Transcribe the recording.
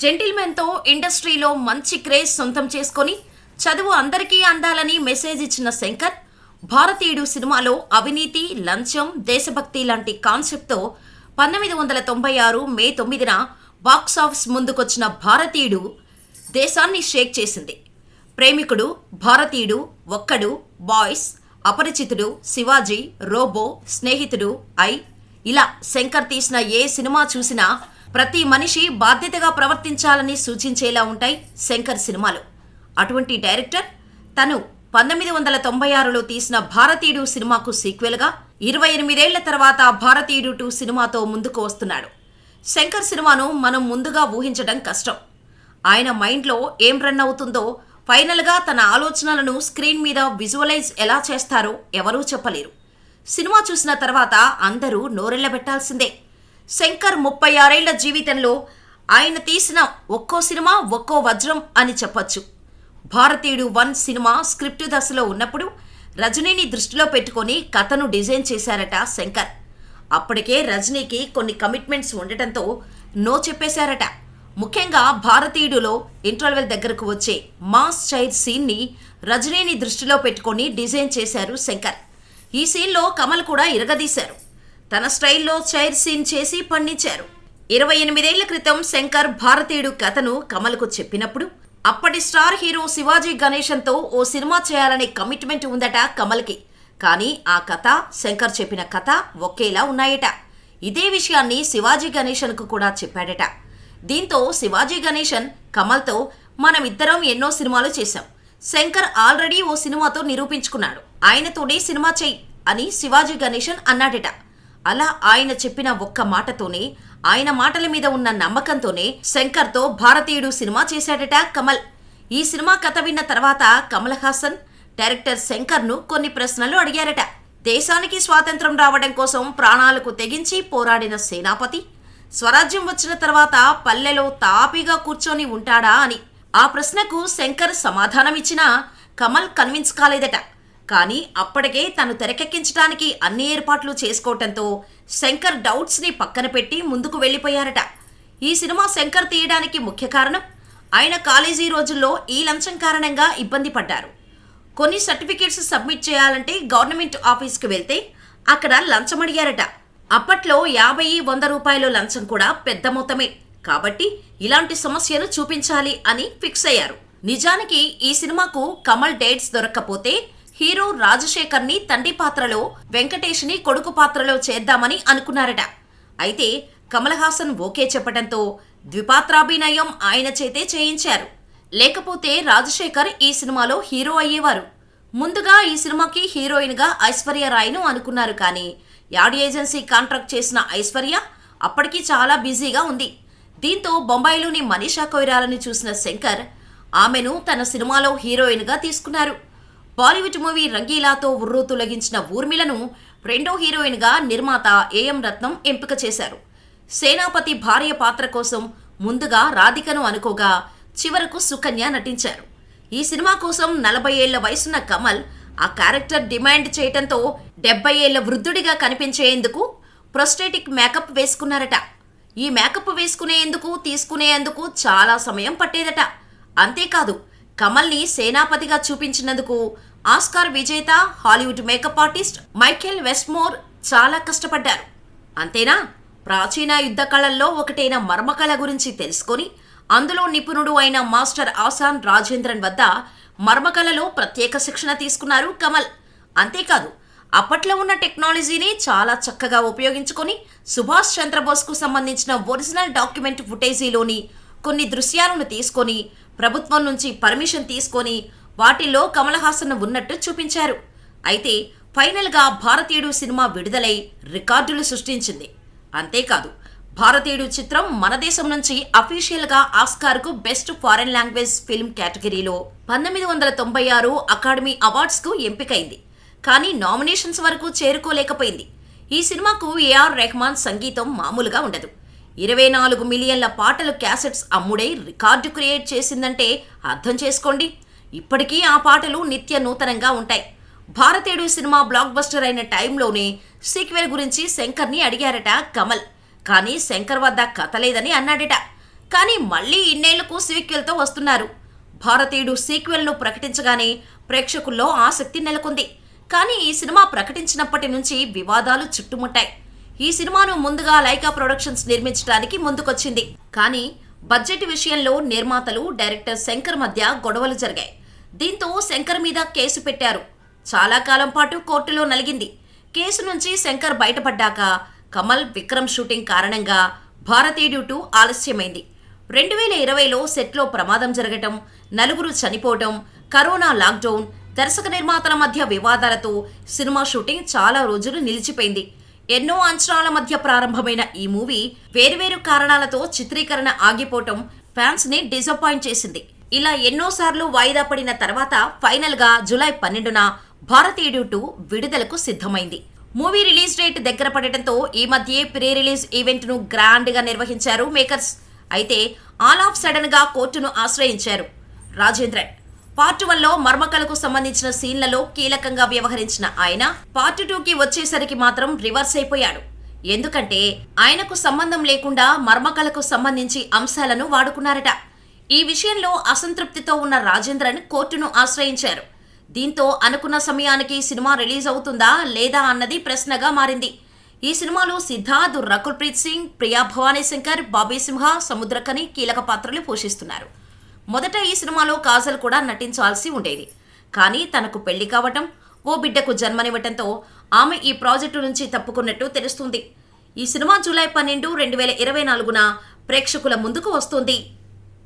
జెంటిల్మెన్తో ఇండస్ట్రీలో మంచి క్రేజ్ సొంతం చేసుకొని చదువు అందరికీ అందాలని మెసేజ్ ఇచ్చిన శంకర్ భారతీయుడు సినిమాలో అవినీతి లంచం దేశభక్తి లాంటి కాన్సెప్ట్తో పంతొమ్మిది వందల తొంభై ఆరు మే తొమ్మిదిన బాక్సాఫీస్ ముందుకొచ్చిన భారతీయుడు దేశాన్ని షేక్ చేసింది. Premikudu Bharateeyudu Okkadu Boys Aparichitudu Sivaji Robo Snehitudu I. ఇలా శంకర్ తీసిన ఏ సినిమా చూసినా ప్రతి మనిషి బాధ్యతగా ప్రవర్తించాలని సూచించేలా ఉంటాయి శంకర్ సినిమాలు. అటువంటి డైరెక్టర్ తను పంతొమ్మిది వందల తొంభై ఆరులో తీసిన భారతీయుడు సినిమాకు సీక్వెల్గా ఇరవై ఎనిమిదేళ్ళ తర్వాత భారతీయుడు టూ సినిమాతో ముందుకు వస్తున్నాడు. శంకర్ సినిమాను మనం ముందుగా ఊహించడం కష్టం. ఆయన మైండ్లో ఏం రన్ అవుతుందో ఫైనల్గా తన ఆలోచనలను స్క్రీన్ మీద విజువలైజ్ ఎలా చేస్తారో ఎవరూ చెప్పలేరు. సినిమా చూసిన తర్వాత అందరూ నోరెళ్ళబెట్టాల్సిందే. శంకర్ ముప్పై ఆరేళ్ళ జీవితంలో ఆయన తీసిన ఒక్కో సినిమా ఒక్కో వజ్రం అని చెప్పొచ్చు. భారతీయుడు వన్ సినిమా స్క్రిప్ట్ దశలో ఉన్నప్పుడు రజనీని దృష్టిలో పెట్టుకొని కథను డిజైన్ చేశారట శంకర్. అప్పటికే రజనీకి కొన్ని కమిట్మెంట్స్ ఉండటంతో నో చెప్పేశారట. ముఖ్యంగా భారతీయుడులో ఇంటర్వెల్ దగ్గరకు వచ్చే మాస్ చైర్ సీన్ని రజనీని దృష్టిలో పెట్టుకొని డిజైన్ చేశారు శంకర్. ఈ సీన్లో కమల్ కూడా ఇరగదీశారు. తన స్టైల్లో చైర్ సీన్ చేసి పండించారు. ఇరవై ఎనిమిదేళ్ళ క్రితం శంకర్ భారతీయుడు కథను కమల్కు చెప్పినప్పుడు అప్పటి స్టార్ హీరో శివాజీ గణేశన్తో ఓ సినిమా చేయాలనే కమిట్మెంట్ ఉందట కమల్కి. కానీ ఆ కథ శంకర్ చెప్పిన కథ ఒకేలా ఉన్నాయట. ఇదే విషయాన్ని శివాజీ గణేశన్కు కూడా చెప్పాడట. దీంతో శివాజీ గణేశన్ కమల్తో మనం ఇద్దరం ఎన్నో సినిమాలు చేశాం. శంకర్ ఆల్రెడీ ఓ సినిమాతో నిరూపించుకున్నాడు. ఆయనతోనే సినిమా చెయ్యి అని శివాజీ గణేశన్ అన్నాడట. అలా ఆయన చెప్పిన ఒక్క మాటతోనే ఆయన మాటల మీద ఉన్న నమ్మకంతోనే శంకర్తో భారతీయుడు సినిమా చేశాడట కమల్. ఈ సినిమా కథ విన్న తర్వాత కమల్ హాసన్ డైరెక్టర్ శంకర్ను కొన్ని ప్రశ్నలు అడిగారట. దేశానికి స్వాతంత్రం రావడం కోసం ప్రాణాలకు తెగించి పోరాడిన సేనాపతి స్వరాజ్యం వచ్చిన తర్వాత పల్లెలో తాపిగా కూర్చొని ఉంటాడా అని. ఆ ప్రశ్నకు శంకర్ సమాధానమిచ్చినా కమల్ కన్విన్స్ కాలేదట. కానీ అప్పటికే తను తెరకెక్కించడానికి అన్ని ఏర్పాట్లు చేసుకోవటంతో శంకర్ డౌట్స్ని పక్కన పెట్టి ముందుకు వెళ్ళిపోయారట. ఈ సినిమా శంకర్ తీయడానికి ముఖ్య కారణం ఆయన కాలేజీ రోజుల్లో ఈ లంచం కారణంగా ఇబ్బంది పడ్డారు. కొన్ని సర్టిఫికేట్స్ సబ్మిట్ చేయాలంటే గవర్నమెంట్ ఆఫీస్కి వెళ్తే అక్కడ లంచం అడిగారట. అప్పట్లో యాభై వంద రూపాయలు లంచం కూడా పెద్ద మొత్తమే. కాబట్టి ఇలాంటి సమస్యను చూపించాలి అని ఫిక్స్ అయ్యారు. నిజానికి ఈ సినిమాకు కమల్ డేట్స్ దొరక్కపోతే హీరో రాజశేఖర్ని తండ్రి పాత్రలో వెంకటేష్ని కొడుకు పాత్రలో చేద్దామని అనుకున్నారట. అయితే కమల్ హాసన్ ఓకే చెప్పడంతో ద్విపాత్రాభినయం ఆయన చేతే చేయించారు. లేకపోతే రాజశేఖర్ ఈ సినిమాలో హీరో అయ్యేవారు. ముందుగా ఈ సినిమాకి హీరోయిన్గా ఐశ్వర్య రాయ్ను అనుకున్నారు కానీ యాడ్ ఏజెన్సీ కాంట్రాక్ట్ చేసిన ఐశ్వర్య అప్పటికి చాలా బిజీగా ఉంది. దీంతో బొంబాయిలోని మనీషా కొయిరాలని చూసిన శంకర్ ఆమెను తన సినిమాలో హీరోయిన్గా తీసుకున్నారు. బాలీవుడ్ మూవీ రంగీలాతో ఉర్రూ తొలగించిన ఊర్మిళను రెండో హీరోయిన్గా నిర్మాత ఏఎం రత్నం ఎంపిక చేశారు. సేనాపతి భార్య పాత్ర కోసం ముందుగా రాధికను అనుకోగా చివరకు సుకన్య నటించారు. ఈ సినిమా కోసం నలభై ఏళ్ళ వయసున్న కమల్ ఆ క్యారెక్టర్ డిమాండ్ చేయటంతో డెబ్బై ఏళ్ళ వృద్ధుడిగా కనిపించేందుకు ప్రొస్టేటిక్ మేకప్ వేసుకున్నారట. ఈ మేకప్ వేసుకునేందుకు తీసుకునేందుకు చాలా సమయం పట్టేదట. అంతేకాదు కమల్ని సేనాపతిగా చూపించినందుకు ఆస్కార్ విజేత Hollywood makeup artist Michael Westmore చాలా కష్టపడ్డారు. అంతేనా? ప్రాచీన యుద్ధ కళల్లో ఒకటైన మర్మకళ గురించి తెలుసుకొని అందులో నిపుణుడు అయిన మాస్టర్ ఆసాన్ రాజేంద్రన్ వద్ద మర్మకళలో ప్రత్యేక శిక్షణ తీసుకున్నారు కమల్. అంతేకాదు అప్పట్లో ఉన్న టెక్నాలజీని చాలా చక్కగా ఉపయోగించుకొని సుభాష్ చంద్రబోస్కు సంబంధించిన ఒరిజినల్ డాక్యుమెంట్ ఫుటేజీలోని కొన్ని దృశ్యాలను తీసుకొని ప్రభుత్వం నుంచి పర్మిషన్ తీసుకొని వాటిల్లో కమల్ హాసన్ ఉన్నట్టు చూపించారు. అయితే ఫైనల్గా భారతీయుడు సినిమా విడుదలై రికార్డులు సృష్టించింది. అంతేకాదు భారతీయుడు చిత్రం మన దేశం నుంచి అఫీషియల్గా ఆస్కార్కు బెస్ట్ ఫారెన్ లాంగ్వేజ్ ఫిల్మ్ కేటగిరీలో పంతొమ్మిది వందల తొంభై ఆరు అకాడమీ అవార్డ్స్కు ఎంపికైంది. కానీ నామినేషన్స్ వరకు చేరుకోలేకపోయింది. ఈ సినిమాకు ఏఆర్ రెహమాన్ సంగీతం మామూలుగా ఉండదు. ఇరవై నాలుగు మిలియన్ల పాటలు క్యాసెట్స్ అమ్ముడై రికార్డు క్రియేట్ చేసిందంటే అర్థం చేసుకోండి. ఇప్పటికీ ఆ పాటలు నిత్య నూతనంగా ఉంటాయి. భారతీయుడు సినిమా బ్లాక్ బస్టర్ అయిన టైంలోనే సీక్వెల్ గురించి శంకర్ని అడిగారట కమల్. కానీ శంకర్ వద్ద కథ లేదని అన్నాడట. కానీ మళ్ళీ ఇన్నేళ్ళకు సీక్వెల్తో వస్తున్నారు. భారతీయుడు సీక్వెల్ను ప్రకటించగానే ప్రేక్షకుల్లో ఆసక్తి నెలకొంది. కానీ ఈ సినిమా ప్రకటించినప్పటి నుంచి వివాదాలు చుట్టుముట్టాయి. ఈ సినిమాను ముందుగా లైకా ప్రొడక్షన్స్ నిర్మించడానికి ముందుకొచ్చింది. కానీ బడ్జెట్ విషయంలో నిర్మాతలు డైరెక్టర్ శంకర్ మధ్య గొడవలు జరిగాయి. దీంతో శంకర్ మీద కేసు పెట్టారు. చాలా కాలం పాటు కోర్టులో నలిగింది. కేసు నుంచి శంకర్ బయటపడ్డాక కమల్ విక్రమ్ షూటింగ్ కారణంగా భారతీయుడు టూ ఆలస్యమైంది. రెండు వేల ఇరవైలో సెట్లో ప్రమాదం జరగటం నలుగురు చనిపోవటం కరోనా లాక్డౌన్ దర్శక నిర్మాతల మధ్య వివాదాలతో సినిమా షూటింగ్ చాలా రోజులు నిలిచిపోయింది. ఎన్నో అంచనాల మధ్య ప్రారంభమైన ఈ మూవీ వేరువేరు కారణాలతో చిత్రీకరణ ఆగిపోవటం ఫ్యాన్స్ని డిసప్పాయింట్ చేసింది. ఇలా ఎన్నోసార్లు వాయిదా పడిన తర్వాత ఫైనల్గా జులై పన్నెండున భారతీయుడు టూ విడుదలకు సిద్ధమైంది. మూవీ రిలీజ్ డేట్ దగ్గర పడటంతో ఈ మధ్యే ప్రీ రిలీజ్ ఈవెంట్ను గ్రాండ్గా నిర్వహించారు మేకర్స్. అయితే ఆల్ ఆఫ్ సడన్గా కోర్టును ఆశ్రయించారు రాజేంద్రన్. పార్ట్ వన్లో మర్మకళకు సంబంధించిన సీన్లలో కీలకంగా వ్యవహరించిన ఆయన పార్ట్ టూకి వచ్చేసరికి మాత్రం రివర్స్ అయిపోయాడు. ఎందుకంటే ఆయనకు సంబంధం లేకుండా మర్మకళకు సంబంధించి అంశాలను వాడుకున్నారట. ఈ విషయంలో అసంతృప్తితో ఉన్న రాజేంద్రన్ కోర్టును ఆశ్రయించారు. దీంతో అనుకున్న సమయానికి సినిమా రిలీజ్ అవుతుందా లేదా అన్నది ప్రశ్నగా మారింది. ఈ సినిమాలో సిద్ధార్థ్ రకుల్ ప్రీత్ సింగ్ ప్రియా భవానీ శంకర్ బాబీ సింహ సముద్రకని కీలక పాత్రలు పోషిస్తున్నారు. మొదట ఈ సినిమాలో కాజల్ కూడా నటించాల్సి ఉండేది. కానీ తనకు పెళ్ళి కావటం ఓ బిడ్డకు జన్మనివ్వటంతో ఆమె ఈ ప్రాజెక్టు నుంచి తప్పుకున్నట్టు తెలుస్తుంది. ఈ సినిమా జూలై పన్నెండు రెండు వేల ఇరవై నాలుగున ప్రేక్షకుల ముందుకు వస్తుంది.